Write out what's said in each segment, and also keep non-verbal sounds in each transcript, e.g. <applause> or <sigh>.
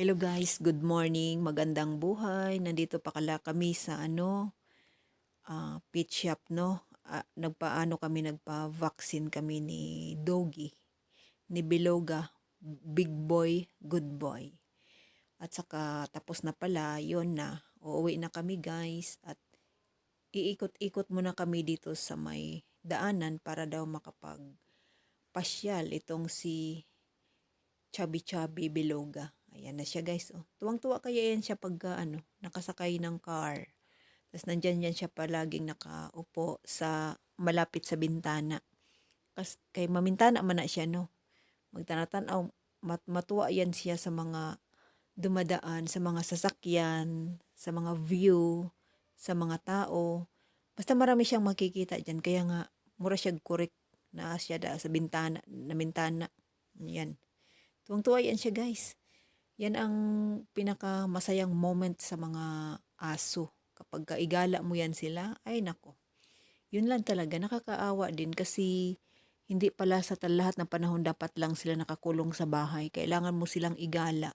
Hello guys, good morning, magandang buhay. Nandito pa kala kami sa ano, ah, pet shop no. Ah, nagpaano kami, nagpa-vaccine kami ni Doggy, ni Beloga, big boy, good boy. At saka tapos na pala, yon na. Uuwi na kami guys at iikot-ikot muna kami dito sa may daanan para daw makapag pasyal itong si Chubby Chubby Beloga. Ayan na siya guys. Oh. Tuwang-tuwa kaya yan siya pag ah, ano, nakasakay ng car. Tapos nandyan yan siya palaging nakaupo sa malapit sa bintana. Kas, kay mamintana man na siya no. Magtanatan-aw, mat, matuwa yan siya sa mga dumadaan, sa mga sasakyan, sa mga view, sa mga tao. Basta marami siyang makikita dyan. Kaya nga, mura siya correct na siya da sa bintana, na bintana. Yan. Tuwang-tuwa yan siya guys. Yan ang pinaka masayang moment sa mga aso. Kapag kaigala mo yan sila, ay nako. Yun lang talaga, nakakaawa din kasi hindi pala sa lahat ng panahon dapat lang sila nakakulong sa bahay. Kailangan mo silang igala.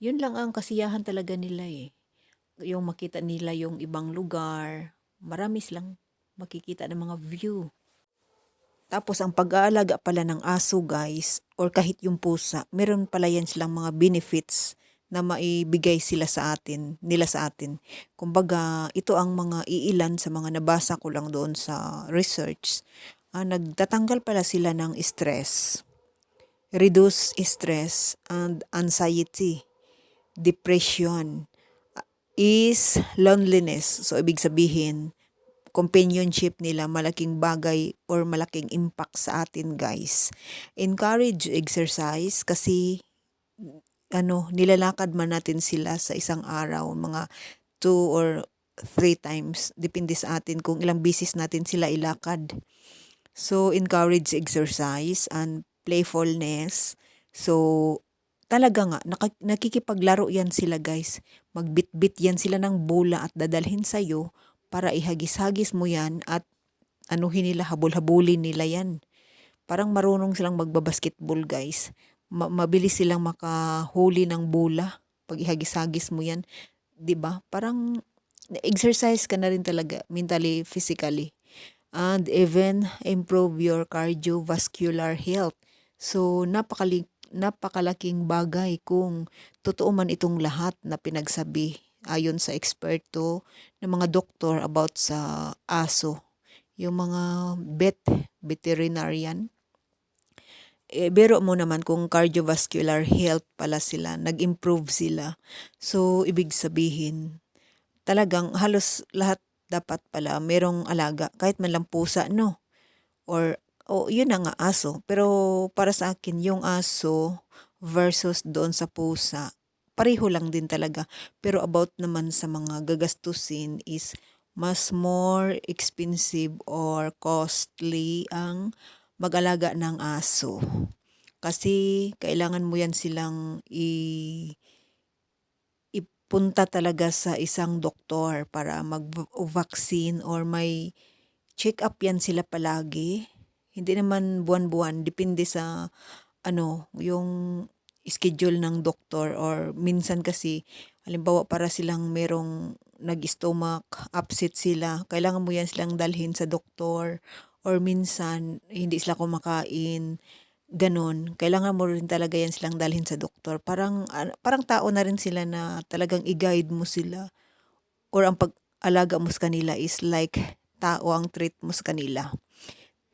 Yun lang ang kasiyahan talaga nila eh. Yung makita nila yung ibang lugar. Marami silang makikita ng mga view. Tapos ang pag-aalaga pala ng aso guys, or kahit yung pusa, meron pala yan silang mga benefits na maibigay sila sa atin, nila sa atin. Kumbaga, ito ang mga iilan sa mga nabasa ko lang doon sa research. Ah, nagtatanggal pala sila ng stress, reduce stress and anxiety, depression, is loneliness. So, ibig sabihin, companionship nila malaking bagay or malaking impact sa atin guys. Encourage exercise kasi ano, nilalakad man natin sila sa isang araw, mga two or three times. Depende sa atin kung ilang bisis natin sila ilakad. So, encourage exercise and playfulness. So, talaga nga, naka- nakikipaglaro yan sila guys. Magbitbit yan sila ng bola at dadalhin sa'yo para ihagis-hagis mo yan at anuhin nila, habol-habulin nila yan. Parang marunong silang magbabasketball guys. Ma- mabilis silang makahuli ng bola pag ihagis-hagis mo yan. 'Di ba Parang exercise ka na rin talaga mentally, physically. And even improve your cardiovascular health. So, napakali napakalaking bagay kung totoo man itong lahat na pinagsabi ayon sa eksperto ng mga doktor about sa aso. Yung mga vet, veterinarian. Eh, biro mo naman kung cardiovascular health pala sila, nag-improve sila. So, ibig sabihin, talagang halos lahat dapat pala merong alaga, kahit man lang pusa, no? Or, oh, yun na nga, aso. Pero para sa akin, yung aso versus doon sa pusa, pareho lang din talaga. Pero about naman sa mga gagastusin is mas more expensive or costly ang mag-alaga ng aso. Kasi kailangan mo yan silang i ipunta talaga sa isang doktor para mag-vaccine or may check-up yan sila palagi. Hindi naman buwan-buwan, depende sa ano, yung schedule ng doktor or minsan kasi halimbawa para silang merong nag-stomach upset sila, kailangan mo yan silang dalhin sa doktor or minsan hindi sila kumakain, ganon. Kailangan mo rin talaga yan silang dalhin sa doktor. Parang, ah, parang tao na rin sila na talagang i-guide mo sila or ang pag-alaga mo sa kanila is like tao ang treat mo sa kanila.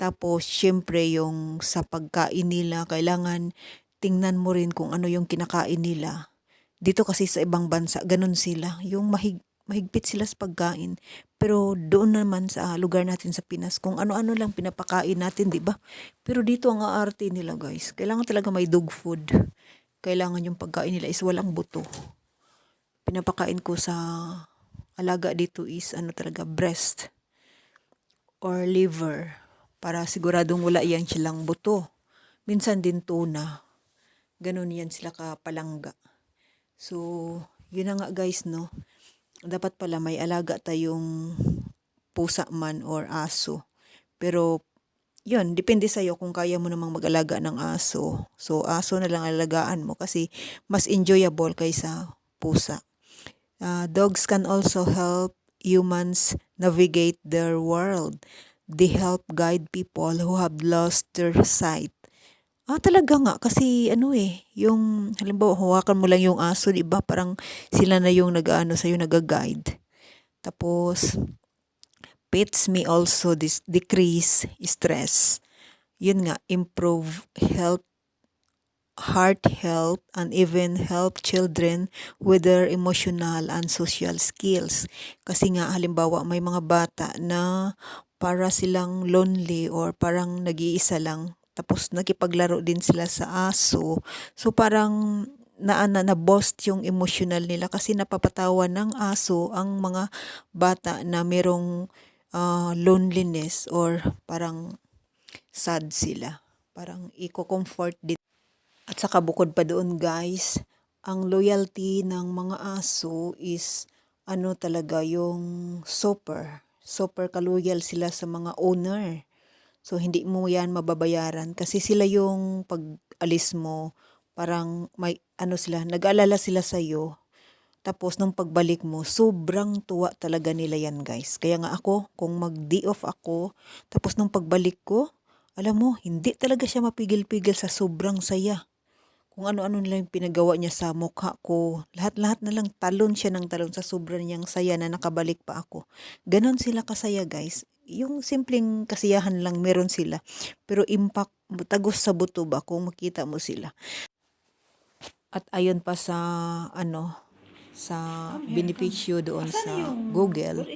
Tapos, syempre, yung sa pagkain nila, kailangan tingnan mo rin kung ano yung kinakain nila. Dito kasi sa ibang bansa, ganun sila. Yung mahig, mahigpit sila sa pagkain. Pero doon naman sa lugar natin sa Pinas, kung ano-ano lang pinapakain natin, di ba? Pero dito ang aarte nila, guys. Kailangan talaga may dog food. Kailangan yung pagkain nila is walang buto. Pinapakain ko sa alaga dito is ano talaga, breast or liver para siguradong wala yan silang buto. Minsan din tuna. Ganun yan sila kapalangga. So, yun na nga guys, no? Dapat pala may alaga tayong pusa man or aso. Pero yun, depende sa'yo kung kaya mo namang mag-alaga ng aso. So, aso na lang alagaan mo kasi mas enjoyable kaysa pusa. Uh, dogs can also help humans navigate their world. They help guide people who have lost their sight. Ah, talaga nga. Kasi ano eh, yung, halimbawa, hawakan mo lang yung aso, di ba? Parang sila na yung nag-ano sa'yo, nag-guide. Tapos, pets may also dis- decrease stress. Yun nga, improve health, heart health, and even help children with their emotional and social skills. Kasi nga, halimbawa, may mga bata na para silang lonely or parang nag-iisa lang. Tapos nakipaglaro din sila sa aso. So parang na, na, boost yung emotional nila kasi napapatawa ng aso ang mga bata na merong ah, loneliness or parang sad sila. Parang i-comfort din. At saka bukod pa doon guys, ang loyalty ng mga aso is ano talaga yung super. Super kaloyal sila sa mga owner. So hindi mo yan mababayaran kasi sila yung pag alis mo parang may ano sila, nag-alala sila sa iyo. Tapos nung pagbalik mo, sobrang tuwa talaga nila yan guys. Kaya nga ako, kung mag-day off ako, tapos nung pagbalik ko, alam mo, hindi talaga siya mapigil-pigil sa sobrang saya kung ano-ano nila yung pinagawa niya sa mukha ko. Lahat-lahat na lang talon siya ng talon sa sobrang niyang saya na nakabalik pa ako. Ganon sila kasaya guys. Yung simpleng kasiyahan lang meron sila. Pero impact, tagos sa buto ba kung makita mo sila. At ayon pa sa ano sa benepisyo doon sa Google,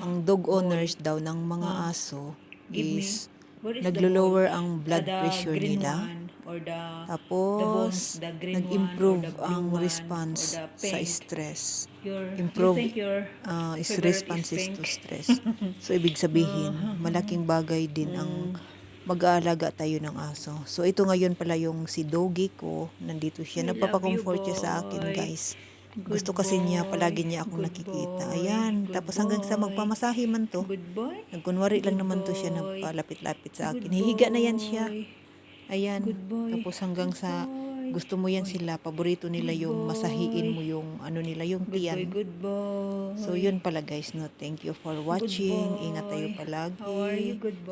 ang dog owners daw ng mga aso is naglo-lower ang blood pressure nila. Tapos, nag-improve ang response sa stress. Improve uh, is responses to stress. <laughs> So, ibig sabihin, malaking bagay din ang mag-aalaga tayo ng aso. So, ito ngayon pala yung si Doggy ko. Nandito siya. Nagpapacomfort siya sa akin, guys. Gusto kasi niya, palagi niya akong nakikita. Ayan. Tapos hanggang sa magpamasahe man to. Nagkunwari lang naman to siya nagpalapit-lapit sa akin. Hihiga na yan siya. Ayan. Tapos hanggang sa gusto mo yan sila, paborito nila yung masahiin mo yung ano nila, yung tiyan. Good boy. So yun pala guys, no. Thank you for watching. Ingat tayo palagi.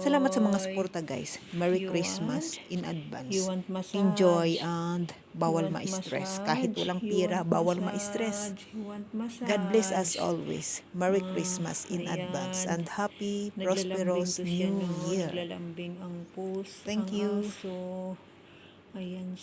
Salamat sa mga suporta guys. Merry Christmas in advance. Enjoy and bawal ma-stress. Kahit walang pira, bawal ma-stress. God bless us always. Merry Ah, Christmas in advance and happy, prosperous New? Year. Thank you. Ayan